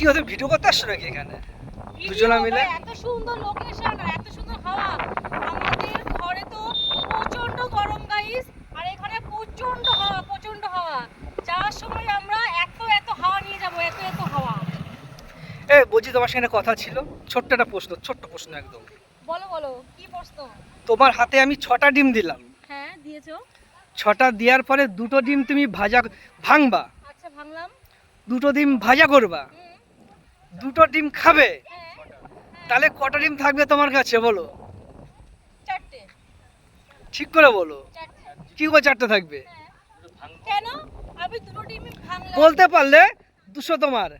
কি হতে ভিডিও করতে আসছো নাকি এখানে? দুজনা মিলে? এত সুন্দর লোকেশন আর এত সুন্দর হাওয়া। আমাদের ঘরে তো প্রচণ্ড গরম গাইস আর এখানে প্রচণ্ড হাওয়া প্রচণ্ড হাওয়া। যাওয়ার সময় আমরা এত এত হাওয়া নিয়ে যাব এত এত হাওয়া। এ বলছি তোমার সঙ্গে কথা ছিল? ছোট্ট একটা প্রশ্ন ছোট্ট প্রশ্ন একদম। বলো বলো কি প্রশ্ন? তোমার হাতে আমি ছটা ডিম দিলাম। হ্যাঁ দিয়েছ? ছটা দেওয়ার পরে দুটো ডিম তুমি ভাজা ভাঙবা। আচ্ছা ভাঙলাম। দুটো ডিম ভাজা করবা। দুটো ডিম খাবে? তাহলে কটা ডিম থাকবে তোমার কাছে বলো? ঠিক করে বলো। কি করে চারটে থাকবে? বলতে পারলে দুশো তোমার।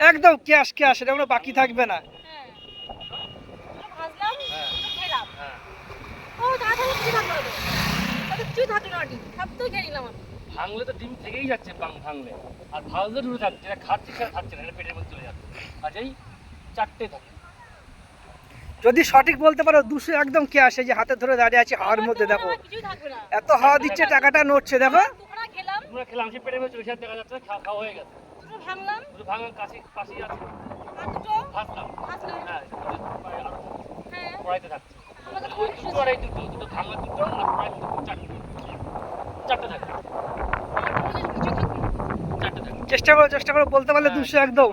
একদম ক্যাশ ক্যাশ এটা কোনো বাকি থাকবে না। হ্যাঁ। ও দাদা কিছু না তাহলে কিছুই থাকল না সব তো খেয়ে নিলাম। আমি ভাঙলে তো ডিম থেকেই যাচ্ছে ভাঙ- ভাঙলে। আর ভাজলে দূরে থাকছে যেটা খাচ্ছে সেটা খাচ্ছে না এটা পেটের মধ্যে চলে যাচ্ছে। কাজেই চারটে থাকে যদি সঠিক বলতে পারো দুশো একদম ক্যাশ এই যে হাতে ধরে দাঁড়িয়ে আছে হাওয়ার মধ্যে দেখো। এত হাওয়া দিচ্ছে টাকাটা নড়ছে দেখো। খেলাম। খেলাম সে পেটের মধ্যে চলে যাচ্ছে দেখা যাচ্ছে খাওয়া হয়ে গেছে। ভাঙলাম। শুধু কাছে পাশেই আছে। আর দুটো হ্যাঁ দুটো প্রায় হ্যাঁ। কড়াইতে থাকছে। দুটো আর এই দুটো দুটো ভাঙা দুটো আর কড়াই দুটো চারটে। চারটে থাকবে। চেষ্টা করো চেষ্টা করো বলতে পারলে হ্যাঁ, দুশো একদম।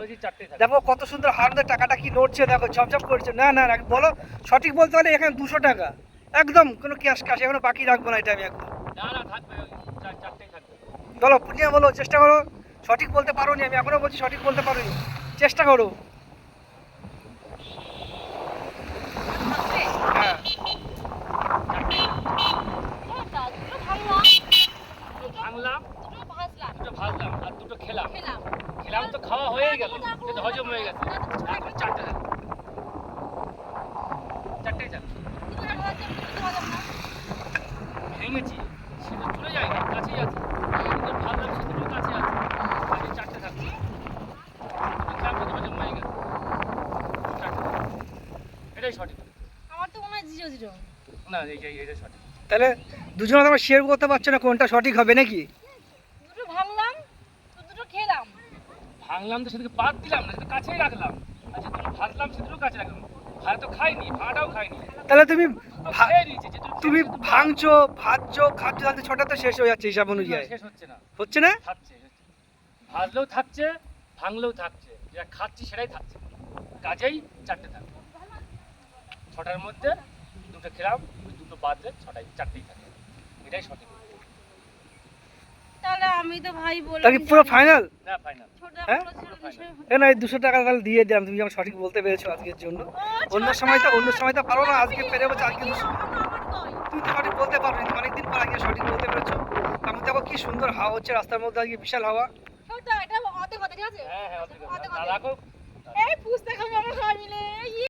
দেখো কত সুন্দর হাওয়ার টাকাটা কি নড়ছে দেখো ঝপঝপ করছে। না না বলো সঠিক বলতে পারলে এখানে দুশো টাকা। একদম কোনো ক্যাশ ক্যাশ এখনও বাকি রাখব না এটা আমি একদম। বলো পূর্ণিমা বলো চেষ্টা করো সঠিক বলতে পারো আমি এখনও বলছি সঠিক বলতে পারো নি চেষ্টা করো। হ্যাঁ, তা দুটো ভাঙলাম দুটো ভাঙলাম দুটো ভাজলাম দুটো ভাজলাম আর দুটো খেলাম। খেলাম তো খাওয়া হয়ে গেল কিন্তু হজম হয়ে গেছে। এখন চারটে দুটো ভাজলাম না ভেঙেছি সেটা চলে যায় না কাছেই আছে। ভাবলাম সেগুলো কাছে আছে। চারটে থাকবে। খেলাম কিন্তু হজম হয়ে এটাই সঠিক। আমার তো মনে হয় জিরো জিরো। না সঠিক। তাহলে দুজনে তোমার শেয়ার করতে পারছ না কোনটা সঠিক হবে নাকি দুটো ভাঙলাম তো দুটো খেলাম ভাঙলাম তো সেদিকে বাদ দিলাম না সেটা কাছেই রাখলাম। আর যেগুলো ভাজলাম সেগুলো কাছে রাখলাম। ভাড়া তো খাইনি ভাড়াটাও খাইনি। তাহলে তুমি তুমি ভাঙছো ভাজছো খাচ্ছ তাহলে ছটা তো শেষ হয়ে যাচ্ছে হিসাব অনুযায়ী। শেষ হচ্ছে না। হচ্ছে না? থাকছে ভাজলেও থাকছে ভাঙলেও থাকছে। যেটা খাচ্ছি সেটাই থাকছে। কাজেই চারটে থাকবে ছটার মধ্যে দুটো খেলাম দুটো বাদলে ছটাই চারটেই থাকে। এটাই সঠিক। তাহলে আমি তো ভাই বললাম তাহলে পুরো ফাইনাল না ফাইনাল হ্যাঁ? না এই দুশো টাকা তাহলে দিয়ে দিলাম তুমি যখন সঠিক বলতে পেরেছ আজকের জন্য। অন্য সময় তো অন্য সময় তো পারো না আজকে পেরে বলছো আজকে দুশো। তুমি তো সঠিক বলতে পারো না অনেকদিন পর আজকে সঠিক বলতে পেরেছ। আমি দেখো কি সুন্দর হাওয়া হচ্ছে রাস্তার মধ্যে আজকে বিশাল হাওয়া। হ্যাঁ হ্যাঁ এই খাব আমরা মিলে। ইয়ে।